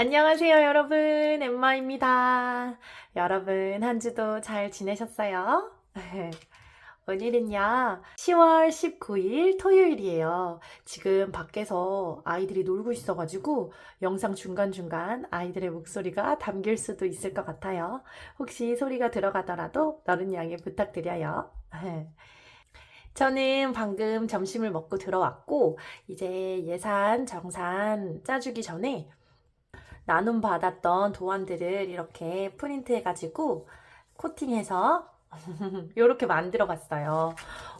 안녕하세요, 여러분. 엠마입니다. 여러분, 한 주도 잘 지내셨어요? 오늘은요, 10월 19일 토요일이에요. 지금 밖에서 아이들이 놀고 있어가지고 영상 중간중간 아이들의 목소리가 담길 수도 있을 것 같아요. 혹시 소리가 들어가더라도 너른 양해 부탁드려요. 저는 방금 점심을 먹고 들어왔고, 이제 예산, 정산 짜주기 전에 나눔 받았던 도안들을 이렇게 프린트해가지고 코팅해서 이렇게 만들어 봤어요.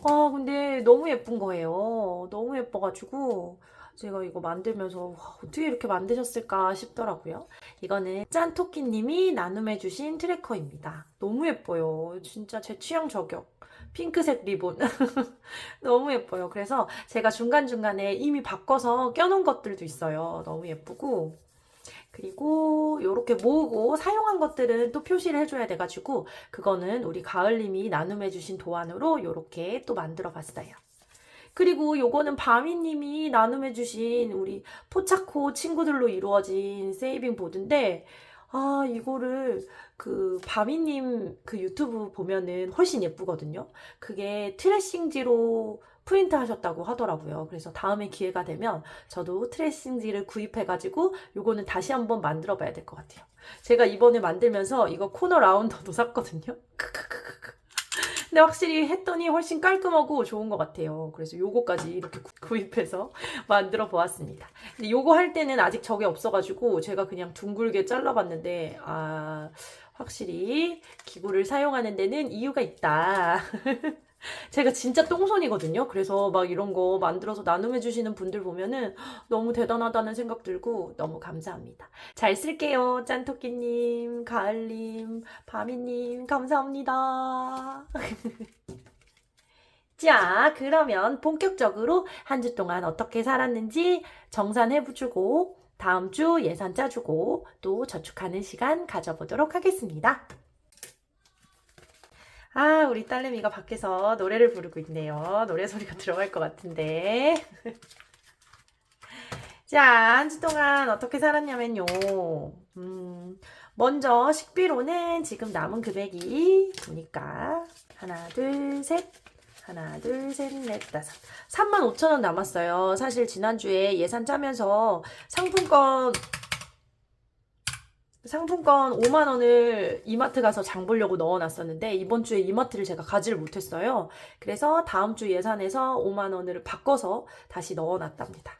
아, 근데 너무 예쁜 거예요. 너무 예뻐가지고 제가 이거 만들면서 와, 어떻게 이렇게 만드셨을까 싶더라고요. 이거는 짠토끼님이 나눔해주신 트래커입니다. 너무 예뻐요. 진짜 제 취향 저격. 핑크색 리본. 너무 예뻐요. 그래서 제가 중간중간에 이미 바꿔서 껴놓은 것들도 있어요. 너무 예쁘고. 그리고 이렇게 모으고 사용한 것들은 또 표시를 해줘야 돼가지고 그거는 우리 가을님이 나눔해주신 도안으로 이렇게 또 만들어 봤어요. 그리고 요거는 바미님이 나눔해주신 우리 포차코 친구들로 이루어진 세이빙 보드인데 아 이거를 그 바미님 그 유튜브 보면은 훨씬 예쁘거든요. 그게 트레싱지로 프린트 하셨다고 하더라고요. 그래서 다음에 기회가 되면 저도 트레싱지를 구입해가지고 요거는 다시 한번 만들어 봐야 될 것 같아요. 제가 이번에 만들면서 이거 코너 라운더도 샀거든요. 근데 확실히 했더니 훨씬 깔끔하고 좋은 것 같아요. 그래서 요거까지 이렇게 구- 구입해서 만들어 보았습니다. 근데 요거 할 때는 아직 저게 없어가지고 제가 그냥 둥글게 잘라봤는데, 아, 확실히 기구를 사용하는 데는 이유가 있다. 제가 진짜 똥손이거든요. 그래서 막 이런 거 만들어서 나눔해 주시는 분들 보면은 너무 대단하다는 생각 들고 너무 감사합니다. 잘 쓸게요. 짠토끼님, 가을님, 바미님, 감사합니다. 자, 그러면 본격적으로 한 주 동안 어떻게 살았는지 정산해주고, 다음 주 예산 짜주고, 또 저축하는 시간 가져보도록 하겠습니다. 아, 우리 딸내미가 밖에서 노래를 부르고 있네요. 노래 소리가 들어갈 것 같은데. 자, 한 주 동안 어떻게 살았냐면요. 음, 먼저 식비로는 지금 남은 금액이 보니까 하나, 둘, 셋. 하나, 둘, 셋, 넷, 다섯. 3만 5천 원 남았어요. 사실 지난주에 예산 짜면서 상품권 상품권 5만 원을 이마트 가서 장 보려고 넣어놨었는데 이번 주에 이마트를 제가 가지를 못했어요. 그래서 다음 주 예산에서 5만 원을 바꿔서 다시 넣어놨답니다.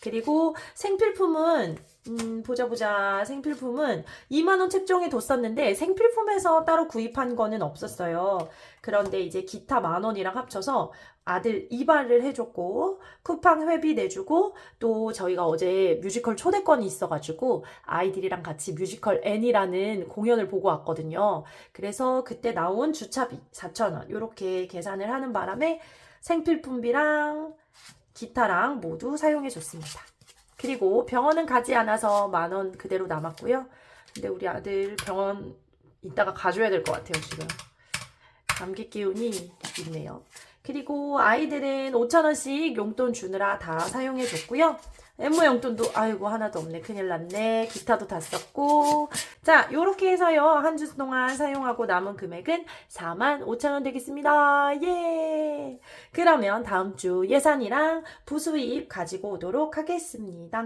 그리고 생필품은 음, 보자 보자 생필품은 2만 원 책정에 뒀었는데 생필품에서 따로 구입한 거는 없었어요. 그런데 이제 기타 만 원이랑 합쳐서 아들 이발을 해줬고 쿠팡 회비 내주고 또 저희가 어제 뮤지컬 초대권이 있어가지고 아이들이랑 같이 뮤지컬 N이라는 공연을 보고 왔거든요. 그래서 그때 나온 주차비 4,000원 이렇게 계산을 하는 바람에 생필품비랑 기타랑 모두 사용해 줬습니다. 그리고 병원은 가지 않아서 만 원 그대로 남았고요. 근데 우리 아들 병원 이따가 가줘야 될 것 같아요, 지금. 감기 기운이 있네요. 그리고 아이들은 5,000원씩 용돈 주느라 다 사용해 줬고요. 엠모 용돈도 아이고 하나도 없네. 큰일 났네. 기타도 다 썼고. 자, 요렇게 해서요. 한 주 동안 사용하고 남은 금액은 4만 5천 원 되겠습니다. 예. 그러면 다음 주 예산이랑 부수입 가지고 오도록 하겠습니다.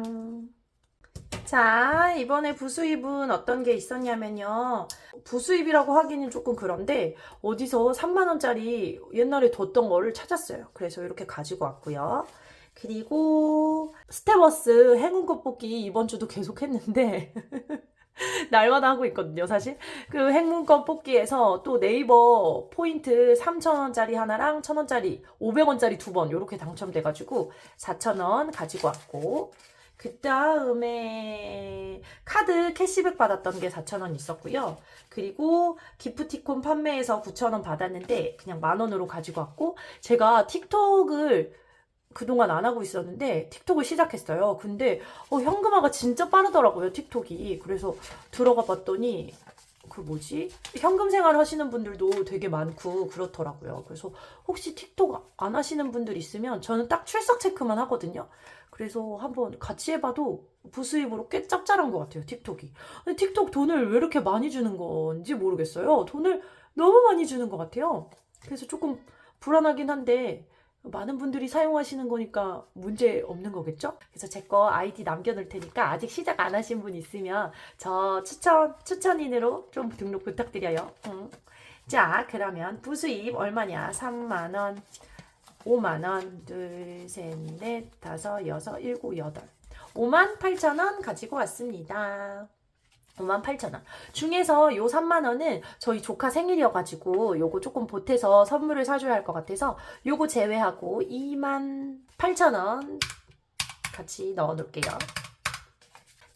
자, 이번에 부수입은 어떤 게 있었냐면요. 부수입이라고 하기는 조금 그런데 어디서 3만원짜리 옛날에 뒀던 거를 찾았어요. 그래서 이렇게 가지고 왔고요. 그리고 스테버스 행운꽃 뽑기 이번 주도 계속 했는데 날마다 하고 있거든요, 사실. 그 행운권 뽑기에서 또 네이버 포인트 3,000원짜리 하나랑 1,000원짜리, 500원짜리 두 번, 요렇게 당첨돼가지고 4,000원 가지고 왔고, 그 다음에 카드 캐시백 받았던 게 4,000원 있었고요. 그리고 기프티콘 판매해서 9,000원 받았는데 그냥 만 원으로 가지고 왔고, 제가 틱톡을 그동안 안 하고 있었는데 틱톡을 시작했어요. 근데 어, 현금화가 진짜 빠르더라고요, 틱톡이. 그래서 들어가 봤더니 그 뭐지? 현금 생활 하시는 분들도 되게 많고 그렇더라고요. 그래서 혹시 틱톡 안 하시는 분들 있으면 저는 딱 출석 체크만 하거든요. 그래서 한번 같이 해봐도 부수입으로 꽤 짭짤한 것 같아요, 틱톡이. 근데 틱톡 돈을 왜 이렇게 많이 주는 건지 모르겠어요. 돈을 너무 많이 주는 것 같아요. 그래서 조금 불안하긴 한데 많은 분들이 사용하시는 거니까 문제 없는 거겠죠? 그래서 제 거 아이디 남겨놓을 테니까 아직 시작 안 하신 분 있으면 저 추천, 추천인으로 좀 등록 부탁드려요. 응. 자, 그러면 부수입 얼마냐? 3만원, 5만원, 둘, 셋, 넷, 다섯, 여섯, 일곱, 여덟. 5만 8천원 가지고 왔습니다. 5만 8천원. 중에서 요 3만원은 저희 조카 생일이어가지고 요거 조금 보태서 선물을 사줘야 할 것 같아서 요거 제외하고 2만 8천원 같이 넣어 놓을게요.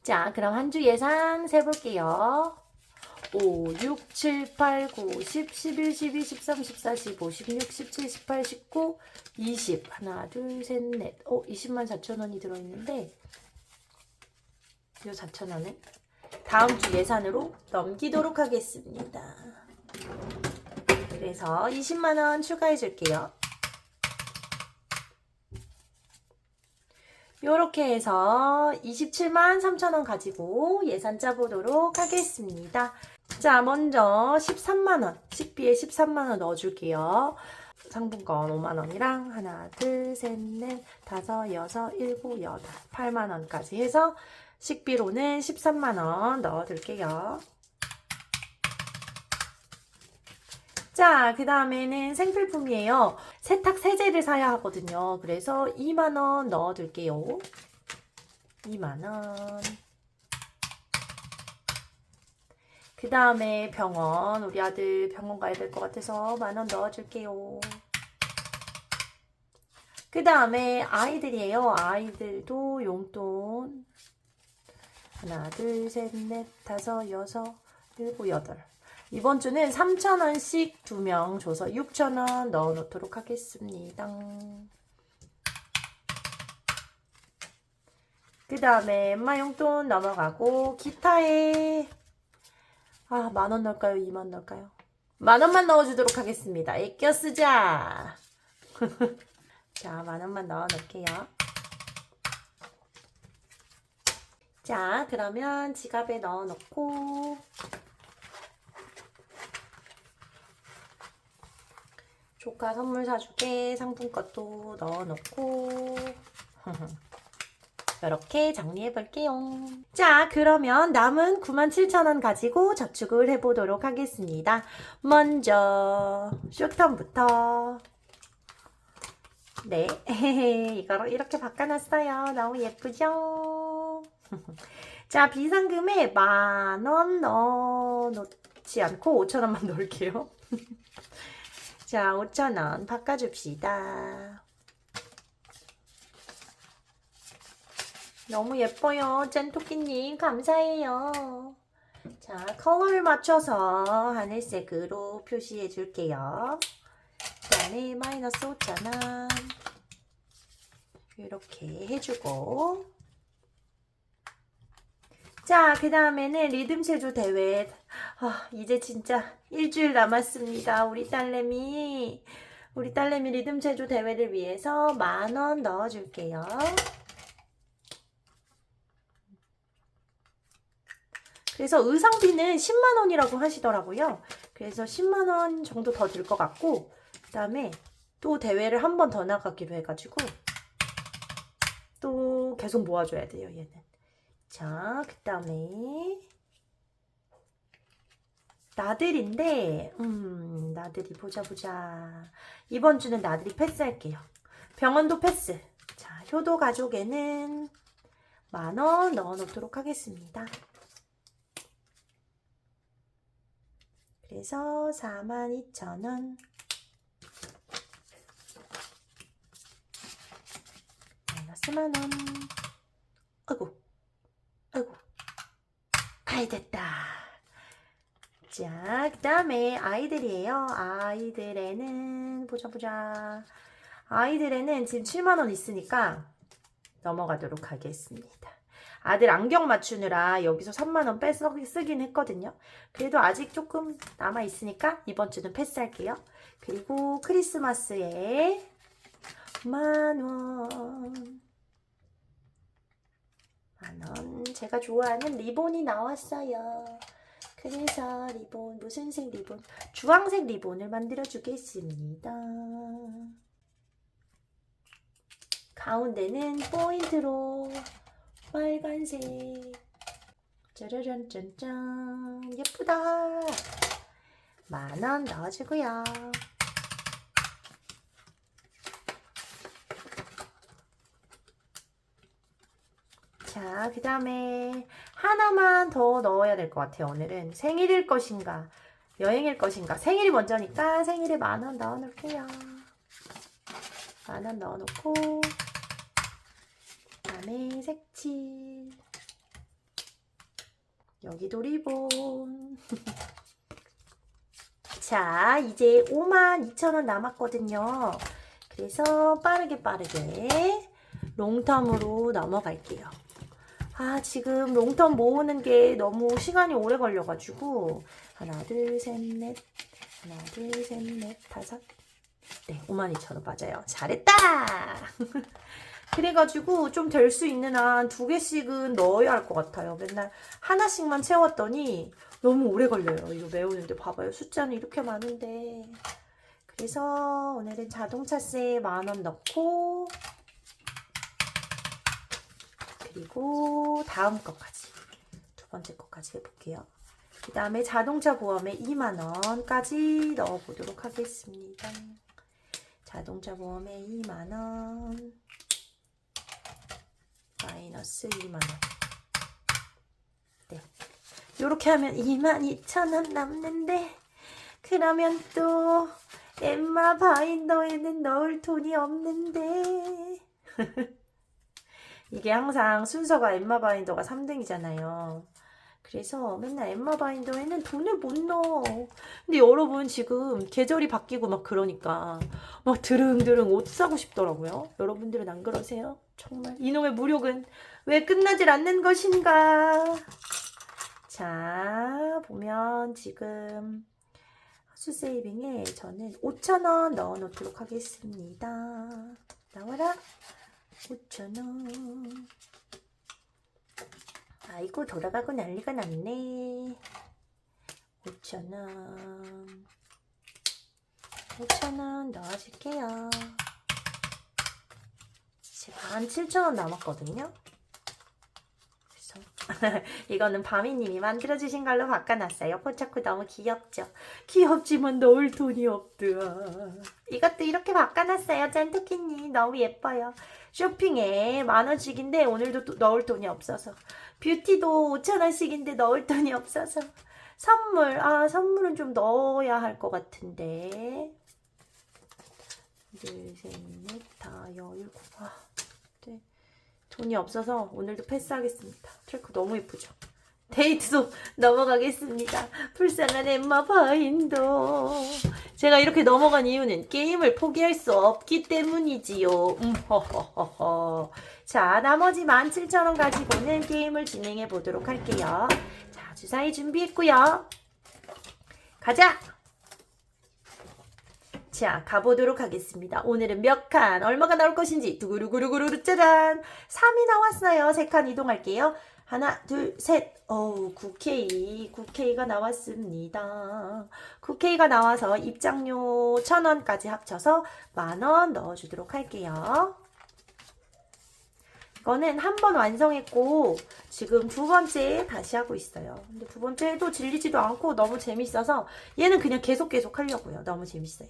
자, 그럼 한 주 예산 세볼게요. 5, 6, 7, 8, 9, 10, 11, 12, 13, 14, 15, 16, 17, 18, 19, 20. 하나, 둘, 셋, 넷. 어, 20만 4천 원이 들어있는데, 요 4천 원은 다음 주 예산으로 넘기도록 하겠습니다. 그래서 20만 원 추가해 줄게요. 요렇게 해서 27만 3천 원 가지고 예산 짜보도록 하겠습니다. 자, 먼저 13만 원, 식비에 13만 원 넣어줄게요. 상품권 5만 원이랑 하나, 둘, 셋, 넷, 다섯, 여섯, 일곱, 여덟, 8만 원까지 해서 식비로는 13만 원 넣어둘게요. 자, 그 다음에는 생필품이에요. 세탁 세제를 사야 하거든요. 그래서 2만원 넣어둘게요. 2만원. 그 다음에 병원. 우리 아들 병원 가야 될 것 같아서 만원 넣어줄게요. 그 다음에 아이들이에요. 아이들도 용돈. 하나, 둘, 셋, 넷, 다섯, 여섯, 일곱, 여덟. 이번 주는 3,000원씩 두 명 줘서 6,000원 넣어 놓도록 하겠습니다. 그 다음에 엄마 용돈 넘어가고 기타에 아, 만원 넣을까요? 2만 넣을까요? 만 원만 넣어주도록 하겠습니다. 애껴 쓰자. 자, 만 원만 넣어 놓을게요. 자, 그러면 지갑에 넣어 놓고 조카 선물 사주게 상품권도 넣어 놓고 이렇게 정리해 볼게요. 자, 그러면 남은 97,000원 가지고 저축을 해 보도록 하겠습니다. 먼저 쇼텀부터 네, 이거로 이렇게 바꿔놨어요. 너무 예쁘죠? 자, 비상금에 만 원 넣어 놓지 않고 5,000원만 넣을게요. 자, 5,000원 바꿔줍시다. 너무 예뻐요. 짠토끼님, 감사해요. 자, 컬러를 맞춰서 하늘색으로 표시해 줄게요. 그 다음에 마이너스 5,000원. 이렇게 해주고. 자, 그 다음에는 리듬 체조 대회. 아, 이제 진짜 일주일 남았습니다. 우리 딸내미. 우리 딸내미 리듬 체조 대회를 위해서 만 원 넣어줄게요. 그래서 의상비는 10만 원이라고 하시더라고요. 그래서 10만 원 정도 더 들 것 같고, 그 다음에 또 대회를 한 번 더 나가기로 해가지고, 또 계속 모아줘야 돼요, 얘는. 자, 그 다음에 나들인데, 음, 나들이 보자 보자. 이번 주는 나들이 패스할게요. 병원도 패스. 자, 효도 가족에는 만원 넣어 놓도록 하겠습니다. 그래서 42,000원. 마이너스 만 원. 아이고. 아이고. 아이, 됐다. 자, 그 다음에 아이들이에요. 아이들에는, 보자, 보자. 아이들에는 지금 7만원 있으니까 넘어가도록 하겠습니다. 아들 안경 맞추느라 여기서 3만원 빼 쓰- 쓰긴 했거든요. 그래도 아직 조금 남아있으니까 이번 주는 패스할게요. 그리고 크리스마스에 만원. 만원. 제가 좋아하는 리본이 나왔어요. 그래서 리본, 무슨 색 리본? 주황색 리본을 만들어 주겠습니다. 가운데는 포인트로 빨간색. 짜라란 짠짠. 예쁘다. 만원 넣어주고요. 자, 그 다음에 하나만 더 넣어야 될 것 같아요. 오늘은 생일일 것인가, 여행일 것인가. 생일이 먼저니까 생일에 만 원 넣어 놓을게요. 만 원 넣어 놓고, 그 다음에 색칠. 여기도 리본. 자, 이제 52,000원 남았거든요. 그래서 빠르게 빠르게 롱텀으로 넘어갈게요. 아, 지금 롱텀 모으는 게 너무 시간이 오래 걸려가지고 하나, 둘, 셋, 넷 하나, 둘, 셋, 넷, 다섯 네, 52,000원 맞아요. 잘했다! 그래가지고 좀 될 수 있는 한 두 개씩은 넣어야 할 것 같아요. 맨날 하나씩만 채웠더니 너무 오래 걸려요. 이거 외우는데 봐봐요. 숫자는 이렇게 많은데. 그래서 오늘은 자동차세 만원 넣고 그리고 다음 것까지 두 번째 것까지 해볼게요. 그 다음에 자동차 보험에 2만 원까지 넣어보도록 하겠습니다. 자동차 보험에 2만 원 마이너스 2만 원. 네. 이렇게 하면 2만 2천 원 남는데 그러면 또 엠마 바인더에는 넣을 돈이 없는데 이게 항상 순서가 엠마 바인더가 3등이잖아요. 그래서 맨날 엠마 바인더에는 돈을 못 넣어. 근데 여러분 지금 계절이 바뀌고 막 그러니까 막 드릉드릉 옷 사고 싶더라고요. 여러분들은 안 그러세요? 정말 이놈의 무력은 왜 끝나질 않는 것인가? 자, 보면 지금 하수 세이빙에 저는 5,000원 넣어 놓도록 하겠습니다. 나와라. 5,000원. 아이고, 돌아가고 난리가 났네. 5,000원. 5,000원 넣어줄게요. 지금 한 7,000원 남았거든요. 그래서 이거는 바미님이 만들어주신 걸로 바꿔놨어요. 포차코 너무 귀엽죠? 귀엽지만 넣을 돈이 없더라. 이것도 이렇게 바꿔놨어요. 짠토끼님 너무 예뻐요. 쇼핑에 만원씩인데 오늘도 또 넣을 돈이 없어서 뷰티도 5천원씩인데 넣을 돈이 없어서 선물 아 선물은 좀 넣어야 할 것 같은데 둘 셋 넷 다 여 일곱 아, 네. 돈이 없어서 오늘도 패스하겠습니다. 트래커 너무 예쁘죠? 데이트도 넘어가겠습니다. 불쌍한 엠마 바인도. 제가 이렇게 넘어간 이유는 게임을 포기할 수 없기 때문이지요. 음, 허허허허. 자 나머지 17,000원 가지고는 게임을 진행해 보도록 할게요. 자 주사위 준비했고요. 가자 자, 가보도록 하겠습니다. 오늘은 몇 칸, 얼마가 나올 것인지, 두구루구루구루 짜잔! 3이 나왔어요. 3칸 이동할게요. 하나, 둘, 셋. 어우, 9K. 9K가 나왔습니다. 9K가 나와서 입장료 1000원까지 합쳐서 만원 넣어주도록 할게요. 이거는 한 번 완성했고, 지금 두 번째 다시 하고 있어요. 근데 두 번째 해도 질리지도 않고 너무 재밌어서 얘는 그냥 계속 계속 하려고요. 너무 재밌어요.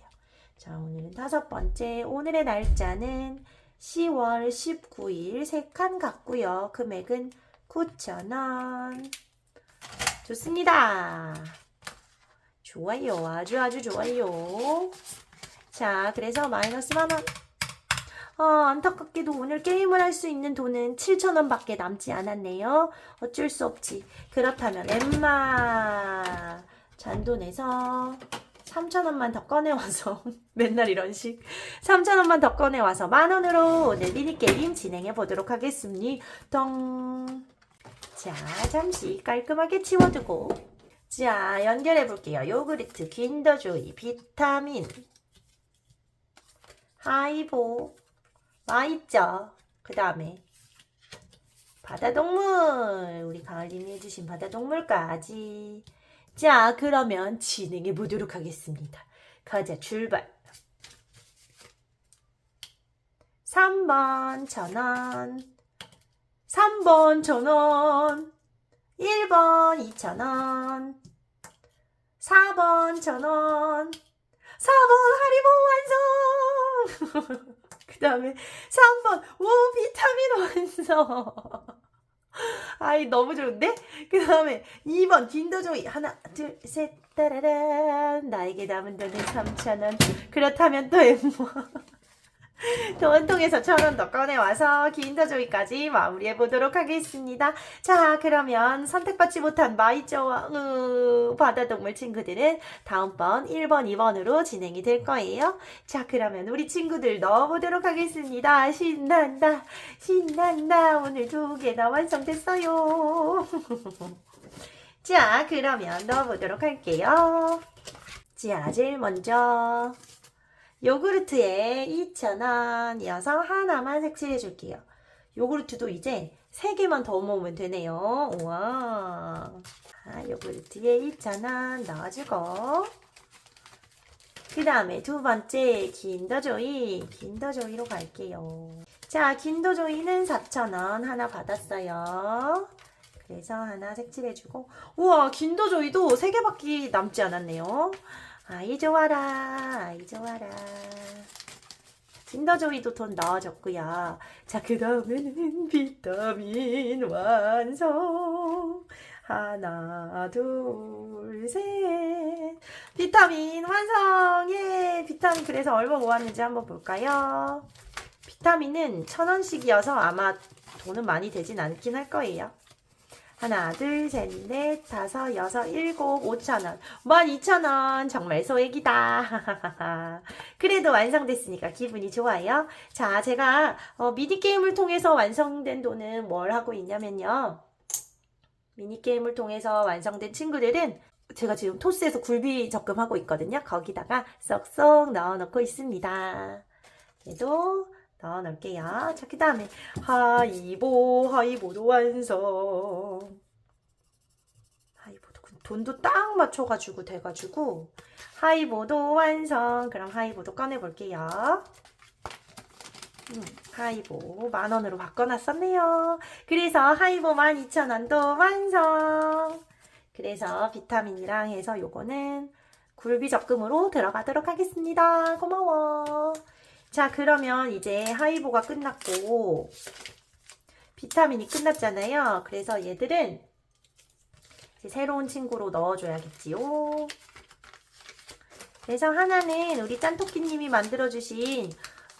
자, 오늘은 다섯 번째. 오늘의 날짜는 10월 19일 세 칸 같고요. 금액은 9,000원. 좋습니다. 좋아요. 아주 아주 좋아요. 자, 그래서 마이너스 만원. 아, 안타깝게도 오늘 게임을 할 수 있는 돈은 7,000원 밖에 남지 않았네요. 어쩔 수 없지. 그렇다면 엠마 잔돈에서 3,000원만 더 꺼내와서 맨날 이런 식 3,000원만 더 꺼내와서 만원으로 오늘 미니게임 진행해 보도록 하겠습니다. 덩 자, 잠시 깔끔하게 치워두고. 자, 연결해 볼게요. 요구르트, 긴더조이, 비타민, 하이보, 맛있죠? 그 다음에, 바다동물. 우리 가을님이 해주신 바다동물까지. 자, 그러면 진행해 보도록 하겠습니다. 가자, 출발. 3번 천원. 3번 천원. 1번 2천원. 4번 천원. 4번 하리보 완성! 그 다음에 3번 오 비타민 완성 아이 너무 좋은데? 그 다음에 2번 딘더조이 하나 둘 셋 따라란. 나에게 남은 돈은 3천원. 그렇다면 또 엠모 돈통에서 천 원 더 꺼내와서 긴더조이까지 마무리해 보도록 하겠습니다. 자, 그러면 선택받지 못한 마이쩌와 으, 바다동물 친구들은 다음번 1번, 2번으로 진행이 될 거예요. 자, 그러면 우리 친구들 넣어보도록 하겠습니다. 신난다, 신난다. 오늘 두 개나 완성됐어요. 자, 그러면 넣어보도록 할게요. 자, 제일 먼저 요구르트에 2,000원 이어서 하나만 색칠해 줄게요. 요구르트도 이제 3개만 더 모으면 되네요. 우와. 자, 요구르트에 2,000원 넣어주고 그 다음에 두 번째 긴더조이 긴더조이로 갈게요. 자, 긴더조이는 4,000원 하나 받았어요. 그래서 하나 색칠해주고 우와 긴더조이도 3개밖에 남지 않았네요. 아이 좋아라 아이 좋아라. 킨더조이도 돈 넣어줬고요. 자 그 다음에는 비타민 완성. 하나 둘 셋. 비타민 완성! 예 비타민 그래서 얼마 모았는지 한번 볼까요? 비타민은 천 원씩이어서 아마 돈은 많이 되진 않긴 할 거예요 하나, 둘, 셋, 넷, 다섯, 여섯, 일곱, 오천 원. 만 이천 원. 정말 소액이다. 그래도 완성됐으니까 기분이 좋아요. 자, 제가 어, 미니게임을 통해서 완성된 돈은 뭘 하고 있냐면요. 미니게임을 통해서 완성된 친구들은 제가 지금 토스에서 굴비 적금하고 있거든요. 거기다가 쏙쏙 넣어놓고 있습니다. 얘도 넣어 놓을게요. 자, 그 다음에 하이보, 하이보도 완성. 하이보도 그 돈도 딱 맞춰가지고 돼가지고 하이보도 완성. 그럼 하이보도 꺼내볼게요. 음, 하이보 만 원으로 바꿔놨었네요. 그래서 하이보 12,000원도 완성. 그래서 비타민이랑 해서 요거는 굴비 적금으로 들어가도록 하겠습니다. 고마워. 자, 그러면 이제 하이보가 끝났고, 비타민이 끝났잖아요. 그래서 얘들은 새로운 친구로 넣어줘야겠지요. 그래서 하나는 우리 짠토끼님이 만들어주신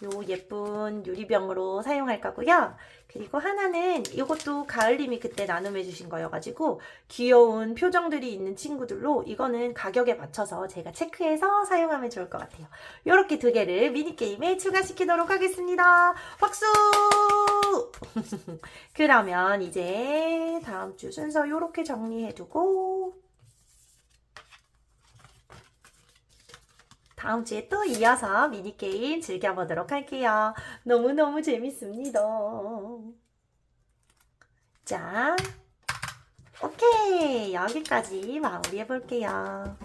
요 예쁜 유리병으로 사용할 거고요. 그리고 하나는 이것도 가을님이 그때 나눔해 주신 거여가지고 귀여운 표정들이 있는 친구들로 이거는 가격에 맞춰서 제가 체크해서 사용하면 좋을 것 같아요. 이렇게 두 개를 미니게임에 추가시키도록 하겠습니다. 박수! 그러면 이제 다음 주 순서 이렇게 정리해두고 다음 주에 또 이어서 미니게임 즐겨보도록 할게요. 너무너무 재밌습니다. 자, 오케이. 여기까지 마무리해 볼게요.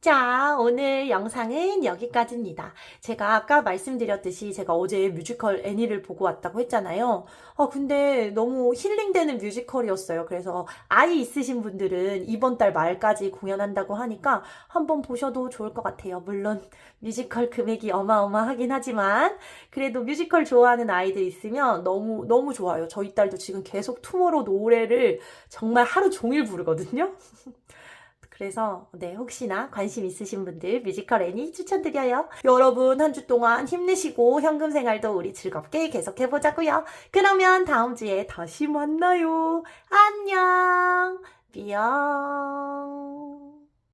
자, 오늘 영상은 여기까지입니다. 제가 아까 말씀드렸듯이 제가 어제 뮤지컬 애니를 보고 왔다고 했잖아요. 어, 근데 너무 힐링되는 뮤지컬이었어요. 그래서 아이 있으신 분들은 이번 달 말까지 공연한다고 하니까 한번 보셔도 좋을 것 같아요. 물론 뮤지컬 금액이 어마어마하긴 하지만 그래도 뮤지컬 좋아하는 아이들 있으면 너무, 너무 좋아요. 저희 딸도 지금 계속 투모로우 노래를 정말 하루 종일 부르거든요. 그래서 네 혹시나 관심 있으신 분들 뮤지컬 애니 추천드려요. 여러분 한 주 동안 힘내시고 현금 생활도 우리 즐겁게 계속해 보자고요. 그러면 다음 주에 다시 만나요. 안녕. 뿅.